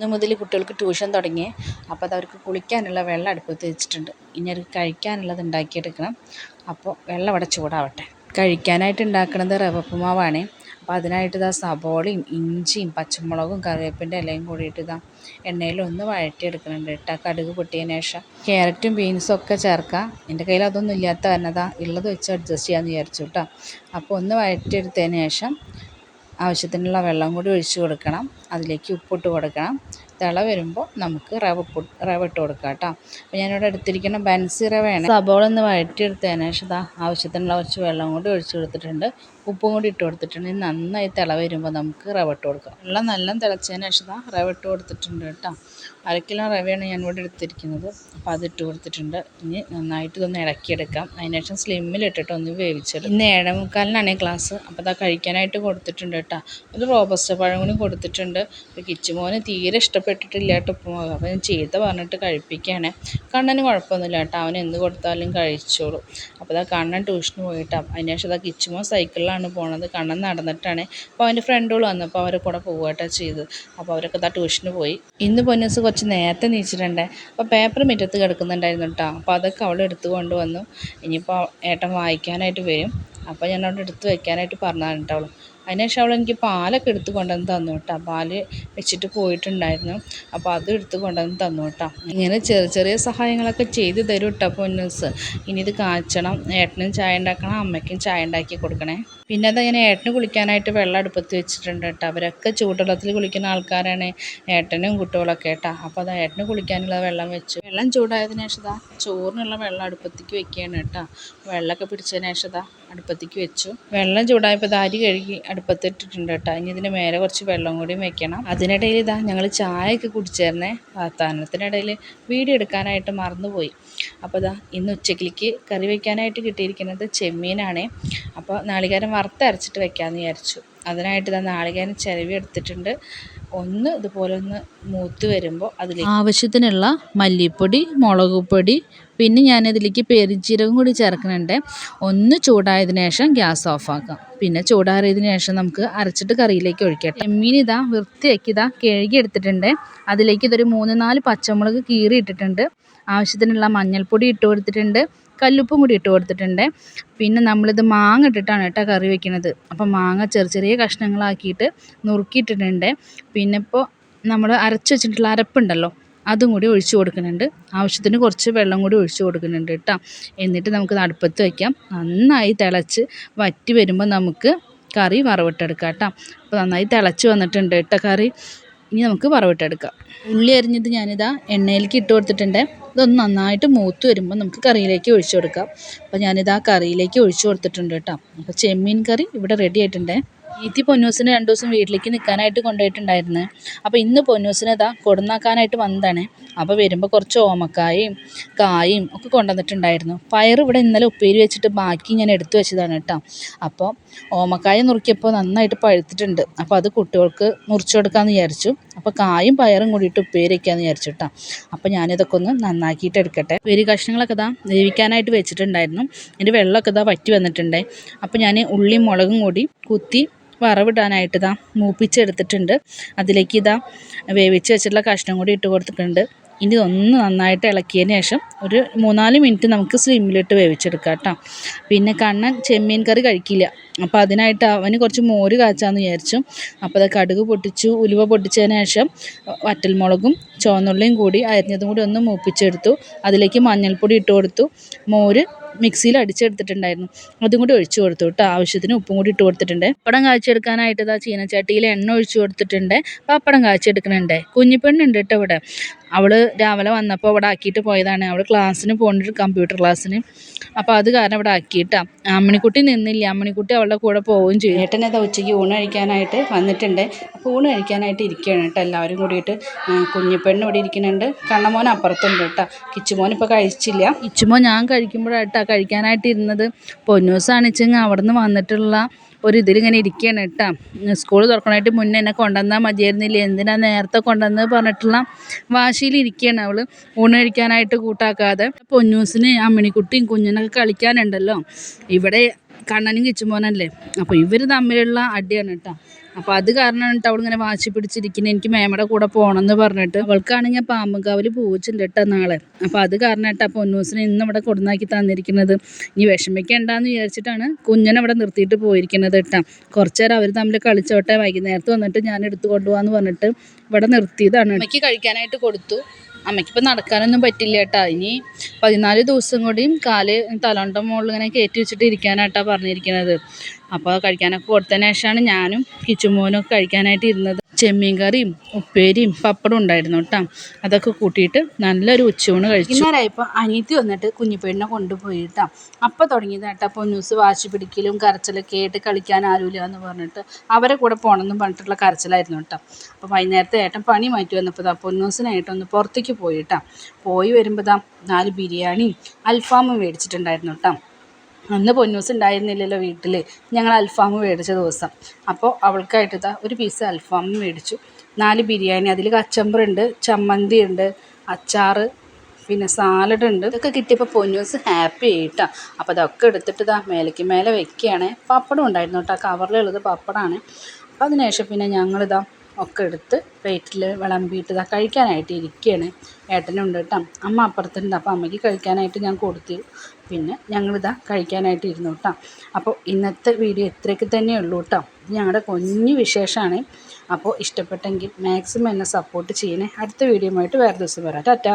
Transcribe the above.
ഇന്ന് മുതൽ കുട്ടികൾക്ക് ട്യൂഷൻ തുടങ്ങി. അപ്പോൾ അത് അവർക്ക് കുളിക്കാനുള്ള വെള്ളം അടുപ്പത്ത് വെച്ചിട്ടുണ്ട്. ഇനി അവർക്ക് കഴിക്കാനുള്ളത് ഉണ്ടാക്കിയെടുക്കണം. അപ്പോൾ വെള്ളം അവിടെ ചൂടാവട്ടെ. കഴിക്കാനായിട്ട് ഉണ്ടാക്കുന്നത് റവപ്പുമാവാണ്. അപ്പോൾ അതിനായിട്ട് ഇതാ സബോളയും ഇഞ്ചിയും പച്ചമുളകും കറിവേപ്പിന്റെ ഇലയും കൂടിയിട്ട് ഇതാ എണ്ണയിൽ ഒന്ന് വഴറ്റിയെടുക്കുന്നുണ്ട് കേട്ടോ. കടുക് പൊട്ടിയതിന് ശേഷം ക്യാരറ്റും ബീൻസും ഒക്കെ ചേർക്കാം. എന്റെ കയ്യിൽ അതൊന്നും ഇല്ലാത്ത കാരണം അതാ ഉള്ളത് വെച്ച് അഡ്ജസ്റ്റ് ചെയ്യാമെന്ന് വിചാരിച്ചു കേട്ടോ. അപ്പോൾ ഒന്ന് വഴറ്റിയെടുത്തതിന് ശേഷം ആവശ്യത്തിനുള്ള വെള്ളം കൂടി ഒഴിച്ച് കൊടുക്കണം. അതിലേക്ക് ഉപ്പിട്ട് കൊടുക്കണം. തിള വരുമ്പോൾ നമുക്ക് റവ റവ ഇട്ട് കൊടുക്കാം കേട്ടോ. അപ്പോൾ ഞാനിവിടെ എടുത്തിരിക്കുന്ന ബൻസി റവയാണ്. സബോള ഒന്ന് വഴറ്റിയെടുത്തതിന് ശേഷം ആവശ്യത്തിനുള്ള കുറച്ച് വെള്ളം കൂടി ഒഴിച്ച് കൊടുത്തിട്ടുണ്ട്. ഉപ്പും കൂടി ഇട്ട് കൊടുത്തിട്ടുണ്ട്. നന്നായി തിള വരുമ്പോൾ നമുക്ക് റവ ഇട്ട് കൊടുക്കാം. വെള്ളം നല്ല തിളച്ചതിന് ശേഷം റവ ഇട്ട് കൊടുത്തിട്ടുണ്ട് കേട്ടോ. അര കിലോ റവയാണ് ഞാൻ ഇവിടെ എടുത്തിരിക്കുന്നത്. അപ്പോൾ അത് ഇട്ട് കൊടുത്തിട്ടുണ്ട്. ഇനി നന്നായിട്ട് ഇതൊന്ന് ഇളക്കിയെടുക്കാം. അതിന് ശേഷം സ്ലിമ്മിലിട്ടിട്ട് ഒന്ന് വേവിച്ചെടുക്കും. ഇന്ന് ഏഴേ മുക്കാലിനാണ് ക്ലാസ് അപ്പോൾ അതാ കഴിക്കാനായിട്ട് കൊടുത്തിട്ടുണ്ട് കേട്ടോ. ഒരു റോബസ്റ്റ പഴം കൂടി കൊടുത്തിട്ടുണ്ട്. അപ്പോൾ കിച്ചുമോന് തീരെ ഇഷ്ടപ്പെട്ടിട്ടില്ല കേട്ടോ ഉപ്പുമാവ് അപ്പോൾ ഞാൻ ചീത്ത പറഞ്ഞിട്ട് കഴിപ്പിക്കുകയാണ്. കണ്ണന് കുഴപ്പമൊന്നുമില്ല കേട്ടോ. അവൻ എന്ത് കൊടുത്താലും കഴിച്ചോളും. അപ്പോൾ അതാ കണ്ണൻ ട്യൂഷന് പോയിട്ടാണ് അതിന് ശേഷം അതാ കിച്ചുമോൻ സൈക്കിളിലാണ് പോണത്. കണ്ണൻ നടന്നിട്ടാണ്. അപ്പോൾ അവന്റെ ഫ്രണ്ടുകൾ വന്നപ്പോൾ അവരെ കൂടെ പോവുകട്ടോ ചെയ്തത്. അപ്പോൾ അവരൊക്കെ ഇതാ ട്യൂഷന് പോയി. ഇന്ന് പൊന്നൂസ് കുറച്ച് നേരത്തെ നീച്ചിട്ടുണ്ട്. അപ്പോൾ പേപ്പർ മിറ്റത്ത് കിടക്കുന്നുണ്ടായിരുന്നു കേട്ടോ അപ്പോൾ അതൊക്കെ അവൾ എടുത്തു കൊണ്ടുവന്നു. ഇനിയിപ്പോൾ ഏട്ടൻ വായിക്കാനായിട്ട് വരും. അപ്പോൾ ഞാൻ അവിടെ എടുത്ത് വയ്ക്കാനായിട്ട് പറഞ്ഞതാണ് കേട്ടോ അതിനുശേഷം അവൾ എനിക്ക് പാലൊക്കെ എടുത്ത് കൊണ്ടുവന്ന് തന്നു കേട്ടോ. പാൽ വെച്ചിട്ട് പോയിട്ടുണ്ടായിരുന്നു. അപ്പോൾ അത് എടുത്ത് കൊണ്ടുവന്ന് തന്നു കേട്ടോ. ഇങ്ങനെ ചെറിയ ചെറിയ സഹായങ്ങളൊക്കെ ചെയ്ത് തരും കേട്ടോ പൊന്നൂസ്. ഇനി ഇത് കാച്ചണം. ഏട്ടനും ചായ ഉണ്ടാക്കണം. അമ്മയ്ക്കും ചായ ഉണ്ടാക്കി കൊടുക്കണേ. പിന്നെ അത് ഞാൻ ഏട്ടന് കുളിക്കാനായിട്ട് വെള്ളം അടുപ്പത്ത് വെച്ചിട്ടുണ്ട് കേട്ടോ. അവരൊക്കെ ചൂടുവെള്ളത്തിൽ കുളിക്കുന്ന ആൾക്കാരാണ് ഏട്ടനും കുട്ടികളൊക്കെ കേട്ടോ. അപ്പോൾ അത് ഏട്ടന് കുളിക്കാനുള്ള വെള്ളം വെച്ചു. വെള്ളം ചൂടായതിനു ശേഷം ചോറിനുള്ള വെള്ളം അടുപ്പത്തേക്ക് വെക്കുകയാണ് കേട്ടോ. വെള്ളമൊക്കെ പിടിച്ചതിന് ശേഷം അടുപ്പത്തേക്ക് വെച്ചു. വെള്ളം ചൂടായപ്പോൾ അരി കഴുകി അടുപ്പത്തിട്ടിട്ടുണ്ട് കേട്ടോ. ഇനി ഇതിന് മേലെ കുറച്ച് വെള്ളം കൂടിയും വെക്കണം. അതിനിടയിൽ ഇതാ ഞങ്ങൾ ചായയൊക്കെ കുടിച്ചേർന്നേ. വാർത്താനത്തിനിടയിൽ വീഡിയോ എടുക്കാനായിട്ട് മറന്നുപോയി. അപ്പോൾ ഇതാ ഇന്ന് ഉച്ചക്കിലേക്ക് കറി വയ്ക്കാനായിട്ട് കിട്ടിയിരിക്കുന്നത് ചെമ്മീനാണ്. അപ്പോൾ നാളികേരം വറുത്തരച്ചിട്ട് വെക്കാമെന്ന് വിചാരിച്ചു. അതിനായിട്ട് ഇതാ നാളികേരം ചിരവി എടുത്തിട്ടുണ്ട്. ഒന്ന് ഇതുപോലെ ഒന്ന് മൂത്ത് വരുമ്പോൾ അതിലേക്ക് ആവശ്യത്തിനുള്ള മല്ലിപ്പൊടി മുളക് പൊടി പിന്നെ ഞാനതിലേക്ക് പെരിഞ്ചീരകം കൂടി ചേർക്കുന്നുണ്ട്. ഒന്ന് ചൂടായതിനു ശേഷം ഗ്യാസ് ഓഫാക്കാം പിന്നെ ചൂടാറിയതിനു ശേഷം നമുക്ക് അരച്ചിട്ട് കറിയിലേക്ക് ഒഴിക്കാം മീൻ ഇതാ വൃത്തിയാക്കി ഇതാ കഴുകി എടുത്തിട്ടുണ്ട്. അതിലേക്ക് ഇതൊരു മൂന്ന് നാല് പച്ചമുളക് കീറി ഇട്ടിട്ടുണ്ട്. ആവശ്യത്തിനുള്ള മഞ്ഞൾപ്പൊടി ഇട്ട് കൊടുത്തിട്ടുണ്ട്. കല്ലുപ്പും കൂടി ഇട്ട് കൊടുത്തിട്ടുണ്ട്. പിന്നെ നമ്മളിത് മാങ്ങ ഇട്ടിട്ടാണ് കേട്ടോ കറി വെക്കുന്നത്. അപ്പോൾ മാങ്ങ ചെറിയ ചെറിയ കഷ്ണങ്ങളാക്കിയിട്ട് നുറുക്കിയിട്ടിട്ടുണ്ട്. പിന്നെ ഇപ്പോൾ നമ്മൾ അരച്ച് വെച്ചിട്ടുള്ള അരപ്പുണ്ടല്ലോ അതും കൂടി ഒഴിച്ചു കൊടുക്കുന്നുണ്ട്. ആവശ്യത്തിന് കുറച്ച് വെള്ളം കൂടി ഒഴിച്ചു കൊടുക്കുന്നുണ്ട് കേട്ടോ. എന്നിട്ട് നമുക്ക് അടുപ്പത്ത് വയ്ക്കാം നന്നായി തിളച്ച് വറ്റി വരുമ്പോൾ നമുക്ക് കറി വറവിട്ടെടുക്കാം കേട്ടോ. അപ്പോൾ നന്നായി തിളച്ച് വന്നിട്ടുണ്ട് കേട്ടോ കറി. ഇനി നമുക്ക് വറവിട്ടെടുക്കാം. ഉള്ളി അരിഞ്ഞത് ഞാനിതാ എണ്ണയിലേക്ക് ഇട്ട് കൊടുത്തിട്ടുണ്ട്. ഇതൊന്ന് നന്നായിട്ട് മൂത്ത് വരുമ്പോൾ നമുക്ക് കറിയിലേക്ക് ഒഴിച്ച് കൊടുക്കാം. അപ്പോൾ ഞാനിതാ കറിയിലേക്ക് ഒഴിച്ച് കൊടുത്തിട്ടുണ്ട് കേട്ടോ. അപ്പോൾ ചെമ്മീൻ കറി ഇവിടെ റെഡി ആയിട്ടുണ്ട്. ഈത്തി പൊന്നൂസിനെ രണ്ട് ദിവസം വീട്ടിലേക്ക് നിൽക്കാനായിട്ട് കൊണ്ടുപോയിട്ടുണ്ടായിരുന്നു. അപ്പോൾ ഇന്ന് പൊന്നൂസിനെ ഇതാ കൊടുന്നാക്കാനായിട്ട് വന്നതാണ്. അപ്പോൾ വരുമ്പോൾ കുറച്ച് ഓമക്കായും കായും ഒക്കെ കൊണ്ടുവന്നിട്ടുണ്ടായിരുന്നു. പയർ ഇവിടെ ഇന്നലെ ഉപ്പേരി വെച്ചിട്ട് ബാക്കി ഞാൻ എടുത്തു വെച്ചതാണ് കേട്ടോ. അപ്പോൾ ഓമക്കായ നുറുക്കിയപ്പോൾ നന്നായിട്ട് പഴുത്തിട്ടുണ്ട്. അപ്പോൾ അത് കുട്ടികൾക്ക് മുറിച്ചു കൊടുക്കാമെന്ന് വിചാരിച്ചു. അപ്പോൾ കായും പയറും കൂടിയിട്ട് ഉപ്പേരി വിചാരിച്ചിട്ടാ. അപ്പോൾ ഞാനിതൊക്കെ ഒന്ന് നന്നാക്കിയിട്ട് എടുക്കട്ടെ. ഉപ്പേരി കഷ്ണങ്ങളൊക്കെ ഇതാ വേവിക്കാനായിട്ട് വെച്ചിട്ടുണ്ടായിരുന്നു. അതിന്റെ വെള്ളമൊക്കെ ഇതാ വറ്റി വന്നിട്ടുണ്ട്. അപ്പോൾ ഞാൻ ഉള്ളിയും മുളകും കൂടി കുത്തി വറവിടാനായിട്ട് ഇതാ മൂപ്പിച്ചെടുത്തിട്ടുണ്ട്. അതിലേക്ക് ഇതാ വേവിച്ച് വെച്ചിട്ടുള്ള കഷ്ണം കൂടി ഇട്ട് കൊടുത്തിട്ടുണ്ട്. ഇനി ഒന്ന് നന്നായിട്ട് ഇളക്കിയതിന് ശേഷം ഒരു മൂന്നാൽ മിനിറ്റ് നമുക്ക് സ്ലിമ്മിലിട്ട് വേവിച്ചെടുക്കാം കേട്ടോ. പിന്നെ കണ്ണൻ ചെമ്മീൻ കറി കഴിക്കില്ല. അപ്പോൾ അതിനായിട്ട് അവന് കുറച്ച് മോര് കാച്ചാന്ന് വിചാരിച്ചു. അപ്പോൾ അത് കടുക് പൊട്ടിച്ചു ഉലുവ പൊട്ടിച്ചതിന് ശേഷം വറ്റൽമുളകും ചുവന്നുള്ളിയും കൂടി അരിഞ്ഞതും കൂടി ഒന്ന് മൂപ്പിച്ചെടുത്തു. അതിലേക്ക് മഞ്ഞൾപ്പൊടി ഇട്ട് കൊടുത്തു. മോര് മിക്സിയിൽ അടിച്ചെടുത്തിട്ടുണ്ടായിരുന്നു. അതും കൂടി ഒഴിച്ചു കൊടുത്തു കേട്ടോ. ആവശ്യത്തിന് ഉപ്പും കൂടി ഇട്ട് കൊടുത്തിട്ടുണ്ട്. പപ്പടം കാച്ചെടുക്കാനായിട്ട് ഇതാ ചീനച്ചട്ടിയിൽ എണ്ണ ഒഴിച്ചു കൊടുത്തിട്ടുണ്ട്. പപ്പടം കാച്ചെടുക്കുന്നുണ്ട് കുഞ്ഞിപ്പെണ്ണുണ്ട് കേട്ടോ ഇവിടെ. അവൾ രാവിലെ വന്നപ്പോൾ ഇവിടെ ആക്കിയിട്ട് പോയതാണ്. അവൾ ക്ലാസ്സിന് പോകുന്നുണ്ട് കമ്പ്യൂട്ടർ ക്ലാസ്സിന്. അപ്പോൾ അത് കാരണം ഇവിടെ ആക്കിയിട്ടാണ് അമ്മണിക്കുട്ടി നിന്നില്ല. അമ്മണിക്കുട്ടി അവളുടെ കൂടെ പോവുകയും ചെയ്യും ഏട്ടൻ അതാ ഉച്ചയ്ക്ക് ഊണ് കഴിക്കാനായിട്ട് വന്നിട്ടുണ്ട്. അപ്പോൾ ഊണ് കഴിക്കാനായിട്ട് ഇരിക്കുകയാണ് കേട്ടോ എല്ലാവരും കൂടിയിട്ട്. കുഞ്ഞിപ്പെണ്ണ് ഇവിടെ ഇരിക്കുന്നുണ്ട്. കണ്ണമോൻ അപ്പുറത്തുണ്ട് കേട്ടോ. കിച്ചുമോൻ ഇപ്പോൾ കഴിച്ചില്ല. കിച്ചുമോൻ ഞാൻ കഴിക്കുമ്പോഴാട്ടോ കഴിക്കാനായിട്ട് ഇരുന്നത്. പൊന്നൂസാണിച്ചെങ്കിൽ അവിടെ നിന്ന് വന്നിട്ടുള്ള ഒരു ഇതിലിങ്ങനെ ഇരിക്കുകയാണ് കേട്ടോ സ്കൂൾ തുറക്കണമായിട്ട് മുന്നേ എന്നെ കൊണ്ടുവന്നാൽ മതിയായിരുന്നില്ല? എന്തിനാ നേരത്തെ കൊണ്ടുവന്നത് പറഞ്ഞിട്ടുള്ള വാശിയിൽ ഇരിക്കുകയാണ് അവൾ ഊണ് കഴിക്കാനായിട്ട് കൂട്ടാക്കാതെ. പൊന്നൂസിന് അമ്മിണിക്കുട്ടിയും കുഞ്ഞിനൊക്കെ കളിക്കാനുണ്ടല്ലോ. ഇവിടെ കണ്ണനും കിച്ചുമോനല്ലേ അപ്പോൾ ഇവർ തമ്മിലുള്ള അടിയാണ് കേട്ടോ അപ്പോൾ അത് കാരണം കേട്ടോ അവളിങ്ങനെ വാശി പിടിച്ചിരിക്കുന്നത് എനിക്ക് മേമയുടെ കൂടെ പോകണമെന്ന് പറഞ്ഞിട്ട് അവൾക്കാണെങ്കിൽ പാമ്പുകാവിൽ പൂച്ചുണ്ട് കേട്ടോ നാളെ. അപ്പോൾ അത് കാരണമായിട്ട് ആ പൊന്നൂസിനെ ഇന്ന് ഇവിടെ കൊടുന്നാക്കി തന്നിരിക്കുന്നത്. ഇനി വിഷമിക്കണ്ടെന്ന് വിചാരിച്ചിട്ടാണ് കുഞ്ഞനെ ഇവിടെ നിർത്തിയിട്ട് പോയിരിക്കുന്നത് കേട്ടോ കുറച്ച് നേരം അവർ തമ്മിൽ കളിച്ചോട്ടെ. വൈകുന്നേരത്ത് വന്നിട്ട് ഞാൻ എടുത്തു കൊണ്ടുപോകാന്ന് പറഞ്ഞിട്ട് ഇവിടെ നിർത്തിയതാണ് അമ്മയ്ക്ക് കഴിക്കാനായിട്ട് കൊടുത്തു. അമ്മയ്ക്കിപ്പോൾ നടക്കാനൊന്നും പറ്റില്ല കേട്ടോ. ഇനി പതിനാല് ദിവസം കൂടിയും കാൽ തലോണ്ട മുകളിൽ ഇങ്ങനെ കയറ്റി വെച്ചിട്ട് ഇരിക്കാനായിട്ടാണ് പറഞ്ഞിരിക്കുന്നത് അപ്പോൾ കഴിക്കാനൊക്കെ കൊടുത്തതിന് ശേഷമാണ് ഞാനും കിച്ചുമോനും ഒക്കെ കഴിക്കാനായിട്ട് ഇരുന്നത്. ചെമ്മീൻ കറിയും ഉപ്പേരിയും പപ്പടം ഉണ്ടായിരുന്നു കേട്ടോ. അതൊക്കെ കൂട്ടിയിട്ട് നല്ലൊരു ഉച്ചയൂണ് കഴിച്ചു. ഇന്നേരമായപ്പോൾ അനിയത്തി വന്നിട്ട് കുഞ്ഞിപ്പേടിനെ കൊണ്ടുപോയി കേട്ടോ. അപ്പം തുടങ്ങിയത് കേട്ടോ. ന്യൂസ് വാശി പിടിക്കലും കരച്ചിലൊക്കെ ആയിട്ട് കളിക്കാൻ ആരുമില്ല എന്ന് പറഞ്ഞിട്ട് അവരെ കൂടെ പോകണമെന്നും പറഞ്ഞിട്ടുള്ള കരച്ചിലായിരുന്നു കേട്ടോ. അപ്പോൾ വൈകുന്നേരത്തെ ഏട്ടൻ പണി മാറ്റി വന്നപ്പോൾ പൊന്നൂസിനായിട്ട് ഒന്ന് പുറത്തേക്ക് പോയി കേട്ടോ. പോയി വരുമ്പോൾ നാല് ബിരിയാണിയും അൽഫാമും മേടിച്ചിട്ടുണ്ടായിരുന്നു കേട്ടോ. അന്ന് പൊന്നൂസ് ഉണ്ടായിരുന്നില്ലല്ലോ വീട്ടിൽ ഞങ്ങൾ അൽഫാം മേടിച്ച ദിവസം. അപ്പോൾ അവൾക്കായിട്ട് ഒരു പീസ് അൽഫാം മേടിച്ചു. നാല് ബിരിയാണി അതിൽ കച്ചമ്പറുണ്ട് ചമ്മന്തി ഉണ്ട് അച്ചാർ പിന്നെ സാലഡ് ഉണ്ട് ഇതൊക്കെ കിട്ടിയപ്പോൾ പൊന്നൂസ് ഹാപ്പി ആയിട്ടാ. അപ്പോൾ അതൊക്കെ എടുത്തിട്ട് ഇതാ മേലേക്ക് മേലെ വെക്കുകയാണ്. പപ്പടം ഉണ്ടായിരുന്നു കേട്ടോ കവറിലുള്ളത് പപ്പടമാണ് അപ്പോൾ അതിനുശേഷം പിന്നെ ഞങ്ങളിതാ ഒക്കെ എടുത്ത് പ്ലേറ്റിൽ വിളമ്പിയിട്ട് ഇതാ കഴിക്കാനായിട്ട് ഇരിക്കുകയാണ് ഏട്ടനുണ്ട് കേട്ടോ. അമ്മ അപ്പുറത്തുണ്ട്. അപ്പോൾ അമ്മയ്ക്ക് കഴിക്കാനായിട്ട് ഞാൻ കൊടുത്തു. പിന്നെ ഞങ്ങളിതാ കഴിക്കാനായിട്ട് ഇരുന്നു കേട്ടോ. അപ്പോൾ ഇന്നത്തെ വീഡിയോ ഇത്രയൊക്കെ തന്നെ ഉള്ളൂ കേട്ടോ. ഇത് ഞങ്ങളുടെ കുഞ്ഞു വിശേഷമാണ് അപ്പോൾ ഇഷ്ടപ്പെട്ടെങ്കിൽ മാക്സിമം എന്നെ സപ്പോർട്ട് ചെയ്യണേ. അടുത്ത വീഡിയോ ആയിട്ട് വേറെ ദിവസം വരാം. ടാറ്റാ.